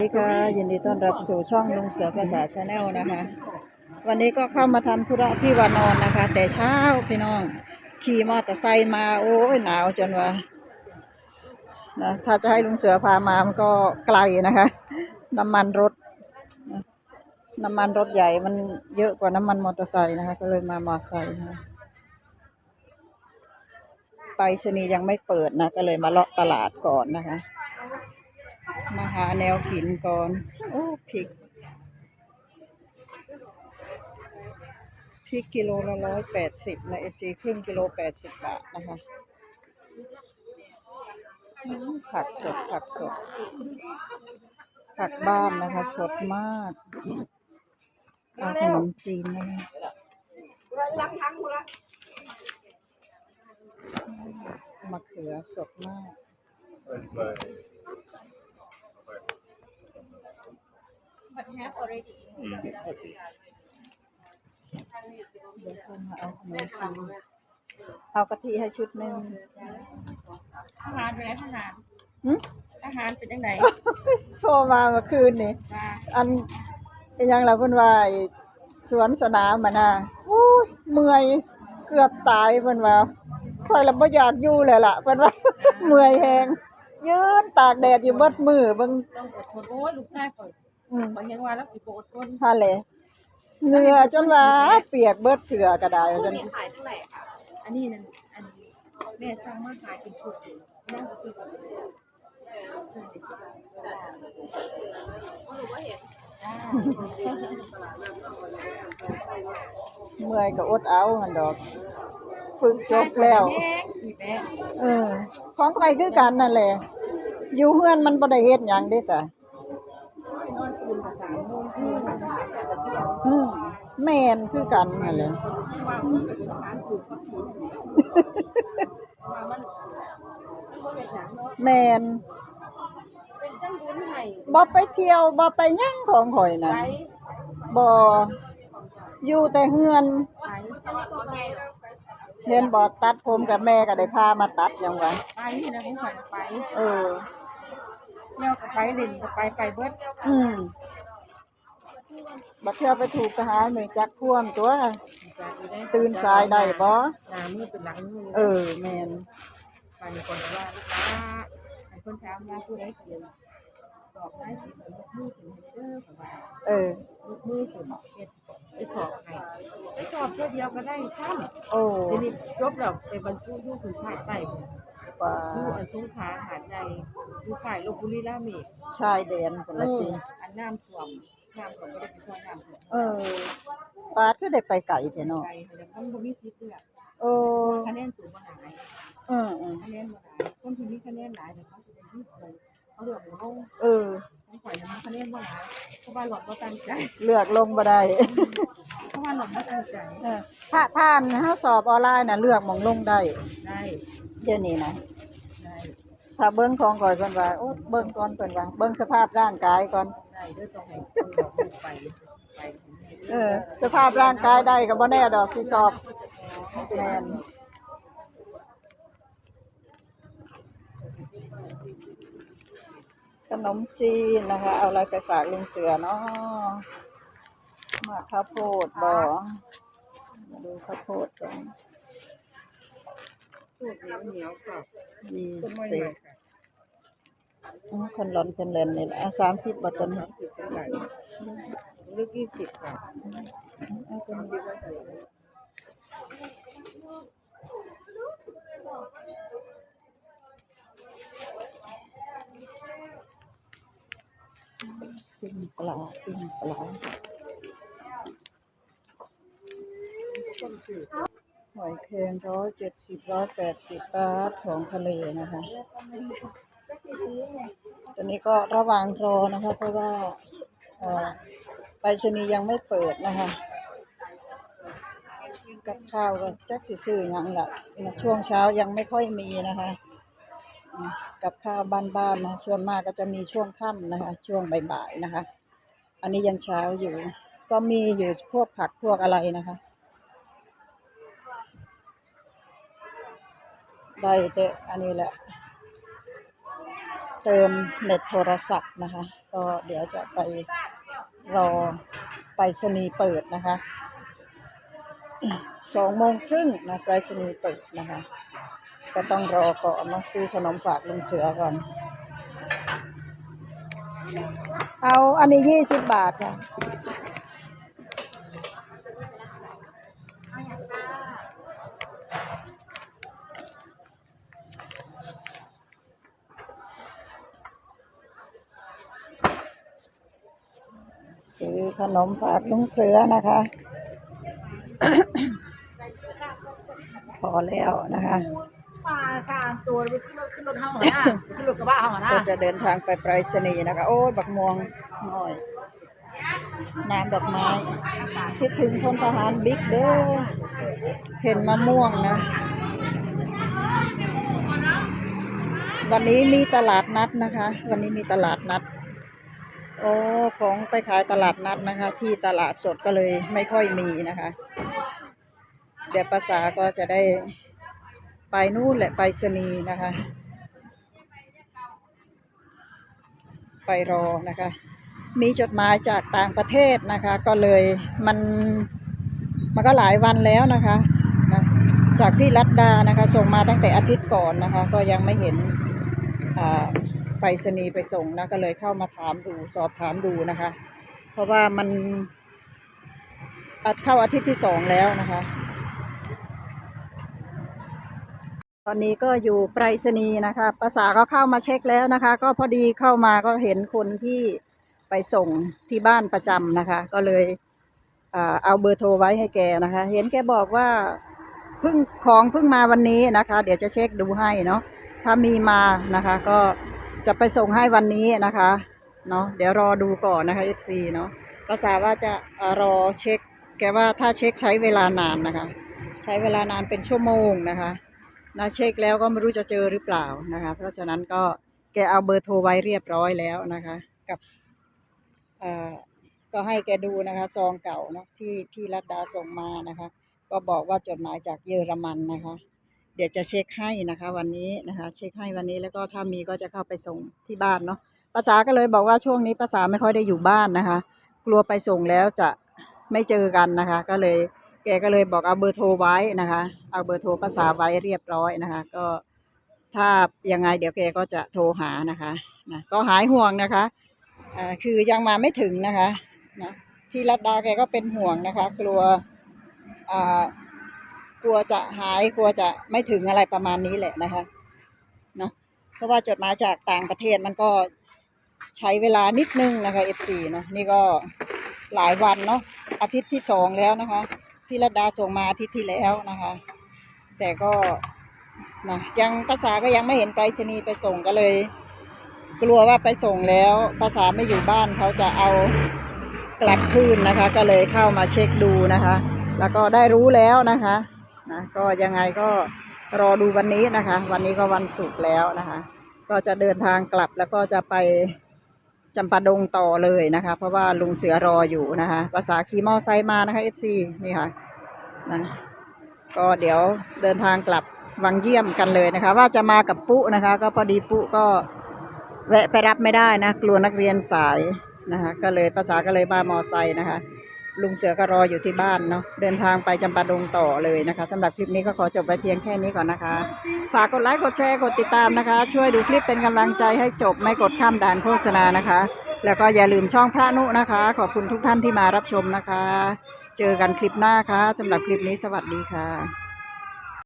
สวัสดีค่ะยินดีต้อนรับสู่ช่องลุงเสือภาษาชาแนลนะคะ วันนี้ก็เข้ามาทำธุระที่วานอนนะคะ แต่เช้าพี่น้องขี่มอเตอร์ไซค์มาโอ้ยหนาวจนว่านะถ้าจะให้ลุงเสือพามามันก็ไกลนะคะ น้ำมันรถนะน้ำมันรถใหญ่มันเยอะกว่าน้ำมันมอเตอร์ไซค์นะคะ ก็เลยมามอเตอร์ไซค์นะคะไปรษณีย์ยังไม่เปิดนะก็เลยมาเลาะตลาดก่อนนะคะ มาหาแนวกินก่อน โอ้พริกพริกกิโลละร้อยแปดสิบนะเอซีครึ่งกิโลแปดสิบบาทนะคะผักสดผักสด ผักบ้านนะคะ สดมากเอาขนมจีนนะคะมะเขือสดมาก But have already. เดี๋ยวเข้ามาเอาขนมจีนเอากะทิให้ชุดหนึ่งทหารเป็นไงทหารหึทหารเป็นยังไงโทรมาเมื่อคืนนี่มาอันเป็นหยังล่ะเพิ่นว่าไอ้สวนสนามมันน่ะโอ้ยเมื่อยเกือบตายเพิ่นว่าค่อยละบ่อยากอยู่เลยล่ะเพิ่นว่า เมื่อยแฮงยืนตากแดดอยู่เบิดมือเบิ่ง ต้องอดทนโอ้ยลูกชายก่อน อืมก่อนยังว่าแล้วสิบอดทนฮะแหละเหงื่อจนว่าเปียกเบิดเสื้อก็ได้ว่าอัจันงนี้ขายเท่าไหร่คะอันนี้นั่นอันนี้แม่สั่งมาขายเป็นชุดน่าจะซื้อก่อนหรือว่าเห็นเมื่อยก็อดเอาหั่นดอกฝึกจบแล้วแม่อีแม่ เออ ของใครคือกันนั่นแหละ อยู่เฮือนมันบ่ได้เฮ็ดหยังเด้ซะ นอนคืนกับสามโมงคืน อืมแม่นคือกันนั่นแหละว่ามันเป็นทหารถูกก็ผีว่ามันมันเป็นหนังเนาะแม่นเป็นจังบุญให้บ่ไปเที่ยวบ่ไปหยังของข่อยนั่นไปบ่อยู่แต่เฮือนไปเห็นบ่ตัดผมกับแม่ก็ได้พามาตัดหยังวะไปนะผมขันไป เออเที่ยวกับไปเล่นกับไปไปเบิดอืม บัดเที่ยวไปถูกทหารหน่วยจักท่วมตัว ตื่นสายได้บ่หน้ามือเป็นหลังมือเออแม่นไปในคนว่าลูกค้าไอ้คนถามว่าผู้ใดเสียสอบได้สิบลูกมือถึงเด้อค่ะว่าเออลูกมือถึงเฮ็ดไปสอบให้ไปสอบเพื่อเดียวก็ได้ซ้โอ้ำทีนี้จบแล้วไปบรรจุอยู่ถึงภาคใต้ว่าอยู่อันสงขลาหาดใหญ่อยู่ฝ่ายลพบุรีรามีชายแดนพุ่นเอละอติอันน้ำท่วม น้ำท่วมก็ได้ไปช่วยน้ำท่วมเออปาดคือได้ไปไกลแท้เนาะไกลแต่มันบ่มีสิทธิ์เลือกโอ้คะแนนสูงมาหลายเออเออคะแนนมาหลายคนที่มีคะแนนหลายเนี่ยเขาจะได้ที่สูงเขาเลือกหมูลงเออของข่อยเนี่ยมันคะแนนมาหลายเพราะว่าหลอดบ่ตั้งใจเลือกลงบ่ได้ เพราะว่าหลอดบ่ตั้งใจเออถ้าท่านเฮาสอบออนไลน์น่ะเลือกหมองลงได้ได้เดี๋ยวนี้นะได้ถ้าเบิ่งของก่อนเพิ่นว่าโอ้เบิ่งก่อนเพิ่นว่าเบิ่งสภาพร่างกายก่อนได้ด้วยต้องให้คนบอกให้ไปไปเออสภาพร่างกายได้ก็บ่แน่ดอกสิสอบแม่นขนมจีนนะคะ เอาอะไรไปฝากลุงเสือเนาะมาข้าวโพดบ่มาดูข้าวโพดก่อนสูตรเหนียวเหนียวกับยี่คนไม่สิหบนัก คนร้อนคนเล่นนี่แหละสามสิบบาทต้นสามสิบเป็นไก่ลูกยี่สิบค่ะเอาตัวนี้ดีกว่าปิ้งปลาปิ้งปลาหอยแครงร้อยเจ็ดสิบร้อยแปดสิบบาทของทะเลนะคะ ตอนนี้ก็ระว่างรอนะคะ เพราะว่าไปรษณียังไม่เปิดนะคะ กับข้าวก็จักสิซื้อยังละช่วงเช้ายังไม่ค่อยมีนะคะ กับข้าวบ้านๆนะส่วนมากก็จะมีช่วงค่ำนะคะ ช่วงบ่ายๆนะคะ อันนี้ยังเช้าอยู่ ก็มีอยู่พวกผักพวกอะไรนะคะได้แต่อันนี้แหละ เติมเน็ตโทรศัพท์นะคะ ก็เดี๋ยวจะไปรอไปสนีเปิดนะคะสองโมงครึ่งนะไปสนีเปิดนะคะ ก็ต้องรอก่อนนะซื้อขนมฝากลุงเสือก่อน เอาอันนี้ยี่สิบบาทค่ะ ซื้อขนมฝากลุงเสือนะคะ พอแล้วนะคะปลาสามตัวขึ้นรถขึ้นรถห้องหนะขึ้นรถกระบะห้องหนะก็จะเดินทางไปไปรษณีย์นะคะ โอ้ยบักม่วงน้อยน้ำดอกไม้คิดถึงพลทหารบิ๊กเด้อเห็นมะม่วงนะ วันนี้มีตลาดนัดนะคะ วันนี้มีตลาดนัด โอ้ของไปขายตลาดนัดนะคะ ที่ตลาดสดก็เลยไม่ค่อยมีนะคะ เดี๋ยวภาษาก็จะได้ไปนู่นแหละไปสนีนะคะ ไปรอนะคะ มีจดหมายจากต่างประเทศนะคะ ก็เลยมันมันก็หลายวันแล้วนะคะนะจากพี่รัตดานะคะ ส่งมาตั้งแต่อาทิตย์ก่อนนะคะ ก็ยังไม่เห็นอ่า ไปรษณีย์ไปส่งนะก็เลยเข้ามาถามดูสอบถามดูนะคะ เพราะว่ามันอัดเข้าอาทิตย์ที่สองแล้วนะคะ ตอนนี้ก็อยู่ไปรษณีย์นะคะภาษาก็เข้ามาเช็คแล้วนะคะ ก็พอดีเข้ามาก็เห็นคนที่ไปส่งที่บ้านประจำนะคะ ก็เลยเอาเบอร์โทรไว้ให้แกนะคะ เห็นแกบอกว่าเพิ่งของเพิ่งมาวันนี้นะคะ เดี๋ยวจะเช็คดูให้เนาะถ้ามีมานะคะ ก็ จะไปส่งให้วันนี้นะคะเนาะเดี๋ยวรอดูก่อนนะคะ FC เนาะภาษาว่าจะรอเช็ค แกว่าถ้าเช็คใช้เวลานานนะคะ ใช้เวลานานเป็นชั่วโมงนะคะนะเช็คแล้วก็ไม่รู้จะเจอหรือเปล่านะคะ เพราะฉะนั้นก็แกเอาเบอร์โทรไว้เรียบร้อยแล้วนะคะ กับเอ่อก็ให้แกดูนะคะซองเก่าเนาะที่ที่รัตดาส่งมานะคะ ก็บอกว่าจดหมายจากเยอรมันนะคะ ดี๋ยวจะเช็คให้นะคะ วันนี้นะคะ เช็คให้วันนี้แล้วก็ถ้ามีก็จะเข้าไปส่งที่บ้านเนาะภาษาก็เลยบอกว่าช่วงนี้ภาษาไม่ค่อยได้อยู่บ้านนะคะ กลัวไปส่งแล้วจะไม่เจอกันนะคะ ก็เลยแกก็เลยบอกเอาเบอร์โทรไว้นะคะ เอาเบอร์โทรภาษาไว้เรียบร้อยนะคะ ก็ถ้ายังไงเดี๋ยวแกก็จะโทรหานะคะนะก็หายห่วงนะคะอ่าคือยังมาไม่ถึงนะคะนะพี่รัตดาแกก็เป็นห่วงนะคะ กลัวอ่า กลัวจะหายกลัวจะไม่ถึงอะไรประมาณนี้แหละนะคะเนาะเพราะว่าจดหมายจากต่างประเทศมันก็ใช้เวลานิดนึงนะคะ F4 เนาะนี่ก็หลายวันเนาะอาทิตย์ที่สองแล้วนะคะพี่รัตดาส่งมาอาทิตย์ที่แล้วนะคะ แต่ก็นะยังภาษาก็ยังไม่เห็นไปรษณีย์ไปส่งก็เลย กลัวว่าไปส่งแล้วภาษาไม่อยู่บ้านเขาจะเอากลับคืนนะคะ ก็เลยเข้ามาเช็คดูนะคะ แล้วก็ได้รู้แล้วนะคะ นะก็ยังไงก็รอดูวันนี้นะคะ วันนี้ก็วันศุกร์แล้วนะคะ ก็จะเดินทางกลับแล้วก็จะไปจำปาดงต่อเลยนะคะ เพราะว่าลุงเสือรออยู่นะคะ ภาษาขี่มอไซค์มานะคะ FC นี่ค่ะนะก็เดี๋ยวเดินทางกลับวังเยี่ยมกันเลยนะคะ ว่าจะมากับปุ๊นะคะ ก็พอดีปุ๊ก็แวะไปรับไม่ได้นะกลัวนักเรียนสายนะคะ ก็เลยภาษาก็เลยมามอไซค์นะคะ ลุงเสือก็รออยู่ที่บ้านเนาะเดินทางไปจำปาดงต่อเลยนะคะสำหรับคลิปนี้ก็ขอจบไปเพียงแค่นี้ก่อนนะคะ ฝากกดไลค์กดแชร์กดติดตามนะคะ ช่วยดูคลิปเป็นกำลังใจให้จบไม่กดข้ามด่านโฆษณานะคะ แล้วก็อย่าลืมช่องพระนุนะคะ ขอบคุณทุกท่านที่มารับชมนะคะ เจอกันคลิปหน้าค่ะสำหรับคลิปนี้สวัสดีค่ะ